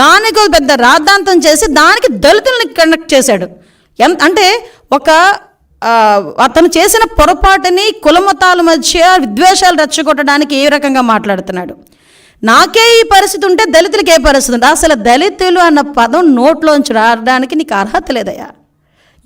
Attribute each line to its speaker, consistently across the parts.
Speaker 1: దానికి పెద్ద రాద్ధాంతం చేసి దానికి దళితుల్ని కనెక్ట్ చేశాడు. ఎంత అంటే ఒక అతను చేసిన పొరపాటుని కులమతాల మధ్య విద్వేషాలు రెచ్చగొట్టడానికి ఏ రకంగా మాట్లాడుతున్నాడు? నాకే ఈ పరిస్థితి ఉంటే దళితులకి ఏ పరిస్థితి ఉంటే అసలు దళితులు అన్న పదం నోట్లోంచి రావడానికి నీకు అర్హత లేదయ్యా.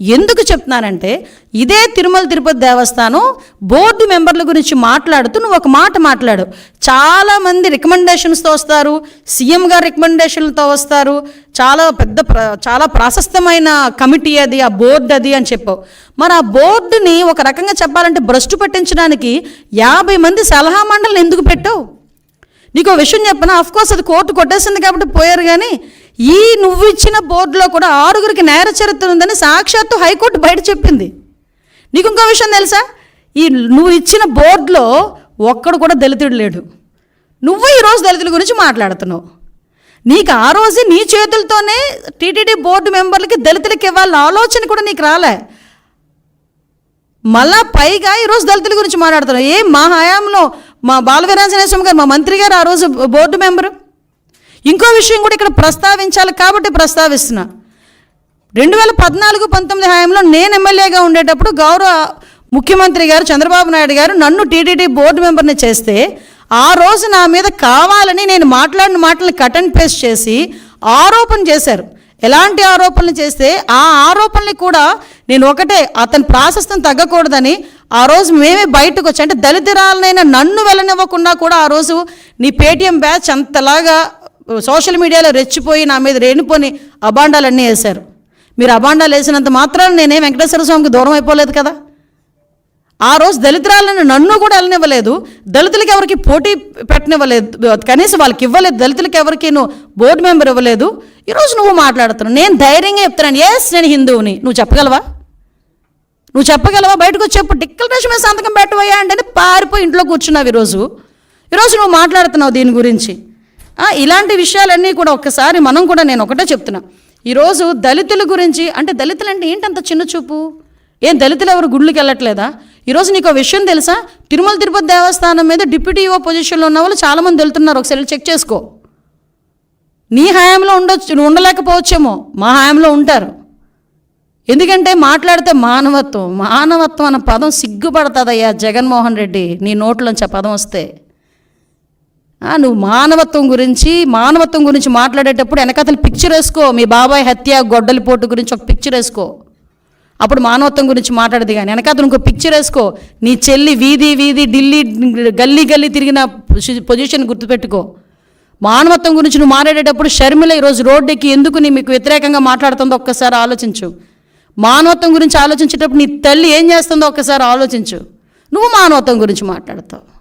Speaker 1: ఎందుకు చెప్తున్నానంటే ఇదే తిరుమల తిరుపతి దేవస్థానం బోర్డు మెంబర్ల గురించి మాట్లాడుతూ నువ్వు ఒక మాట మాట్లాడు. చాలామంది రికమెండేషన్స్తో వస్తారు సీఎం గారు రికమెండేషన్లతో వస్తారు. చాలా పెద్ద ప్ర- చాలా ప్రాశస్తమైన కమిటీ అది ఆ బోర్డు అది అని చెప్పావు. మరి ఆ బోర్డుని ఒక రకంగా చెప్పాలంటే భ్రష్టు పట్టించడానికి యాభై మంది సలహా మండలిని ఎందుకు పెట్టావు? నీకు ఒక విషయం చెప్పనా? అఫ్కోర్స్ అది కోర్టు కొట్టేసింది కాబట్టి పోయారు కానీ ఈ నువ్వు ఇచ్చిన బోర్డులో కూడా ఆరుగురికి నేర చరిత్ర ఉందని సాక్షాత్తు హైకోర్టు బయట చెప్పింది. నీకు ఇంకో విషయం తెలుసా? ఈ నువ్వు ఇచ్చిన బోర్డులో ఒక్కడు కూడా దళితుడు లేడు. నువ్వు ఈరోజు దళితుల గురించి మాట్లాడుతున్నావు. నీకు ఆ రోజు నీ చేతులతోనే టీటీడీ బోర్డు మెంబర్లకి దళితులకి ఇవ్వాలన్న ఆలోచన కూడా నీకు రాలే. మళ్ళా పైగా ఈరోజు దళితుల గురించి మాట్లాడుతున్నావు. ఏ మా హయాంలో మా బాలవీరాంజనేయ స్వామి గారు మా మంత్రి గారు ఆ రోజు బోర్డు మెంబరు? ఇంకో విషయం కూడా ఇక్కడ ప్రస్తావించాలి కాబట్టి ప్రస్తావిస్తున్నా. రెండు వేల పద్నాలుగు పంతొమ్మిది హయాంలో నేను ఎమ్మెల్యేగా ఉండేటప్పుడు గౌరవ ముఖ్యమంత్రి గారు చంద్రబాబు నాయుడు గారు నన్ను టీటీడీ బోర్డు మెంబర్ని చేస్తే ఆ రోజు నా మీద కావాలని నేను మాట్లాడిన మాటలను కట్ అండ్ పేస్ట్ చేసి ఆరోపణ చేశారు. ఎలాంటి ఆరోపణలు చేస్తే ఆ ఆరోపణలు కూడా నేను ఒకటే అతని ప్రాశస్తం తగ్గకూడదని ఆ రోజు మేమే బయటకు వచ్చి అంటే దళితురాలనైనా నన్ను వెళ్ళనివ్వకుండా కూడా ఆ రోజు నీ పేటీఎం బ్యాచ్ అంతలాగా సోషల్ మీడియాలో రెచ్చిపోయి నా మీద రేణిపోని అబాండాలన్నీ వేశారు. మీరు అబాండాలు వేసినంత మాత్రాన నేనే వెంకటేశ్వర స్వామికి దూరం అయిపోలేదు కదా. ఆ రోజు దళితురాలను నన్ను కూడా వెళ్ళనివ్వలేదు. దళితులకి ఎవరికి పోటీ పెట్టనివ్వలేదు. కనీసం వాళ్ళకి ఇవ్వలేదు. దళితులకి ఎవరికి నువ్వు బోర్డు మెంబర్ ఇవ్వలేదు. ఈరోజు నువ్వు మాట్లాడుతున్నావు. నేను ధైర్యంగా చెప్తున్నాను. ఎస్ నేను హిందువుని. నువ్వు చెప్పగలవా? నువ్వు చెప్పగలవా? బయటకు వచ్చేప్పుడు చెప్పు. డిక్లరేషన్ మీద సంతకం పెట్టవయ్యా అంటే పారిపోయి ఇంట్లో కూర్చున్నావు ఈరోజు. ఈరోజు నువ్వు మాట్లాడుతున్నావు దీని గురించి. ఇలాంటి విషయాలన్నీ కూడా ఒక్కసారి మనం కూడా నేను ఒకటే చెప్తున్నా. ఈరోజు దళితుల గురించి అంటే దళితులు అంటే ఏంటంత చిన్న చూపు? ఏం దళితులు ఎవరు గుళ్ళకి వెళ్ళట్లేదా? ఈరోజు నీకు ఒక విషయం తెలుసా? తిరుమల తిరుపతి దేవస్థానం మీద డిప్యూటీ ఈఓ పొజిషన్లో ఉన్న వాళ్ళు చాలామంది వెళ్తున్నారు. ఒకసారి చెక్ చేసుకో. నీ హయాంలో ఉండొచ్చు ఉండలేకపోవచ్చేమో. మా హయాంలో ఉంటారు. ఎందుకంటే మాట్లాడితే మానవత్వం మానవత్వం అన్న పదం సిగ్గుపడుతుందయ్యా జగన్మోహన్ రెడ్డి. నీ నోట్లోంచి ఆ పదం వస్తే. నువ్వు మానవత్వం గురించి మానవత్వం గురించి మాట్లాడేటప్పుడు వెనకతలు పిక్చర్ వేసుకో. మీ బాబాయ్ హత్య గొడ్డలిపోటు గురించి ఒక పిక్చర్ వేసుకో. అప్పుడు మానవత్వం గురించి మాట్లాడదు కానీ వెనకతలు ఇంకో పిక్చర్ వేసుకో. నీ చెల్లి వీధి వీధి ఢిల్లీ గల్లీ గల్లీ తిరిగిన పొజిషన్ గుర్తుపెట్టుకో. మానవత్వం గురించి నువ్వు మాట్లాడేటప్పుడు షర్మిల ఈరోజు రోడ్డుకి ఎందుకు నీ మీకు వ్యతిరేకంగా మాట్లాడుతుందో ఒక్కసారి ఆలోచించు. మానవత్వం గురించి ఆలోచించేటప్పుడు నీ తల్లి ఏం చేస్తుందో ఒక్కసారి ఆలోచించు. నువ్వు మానవత్వం గురించి మాట్లాడతావు.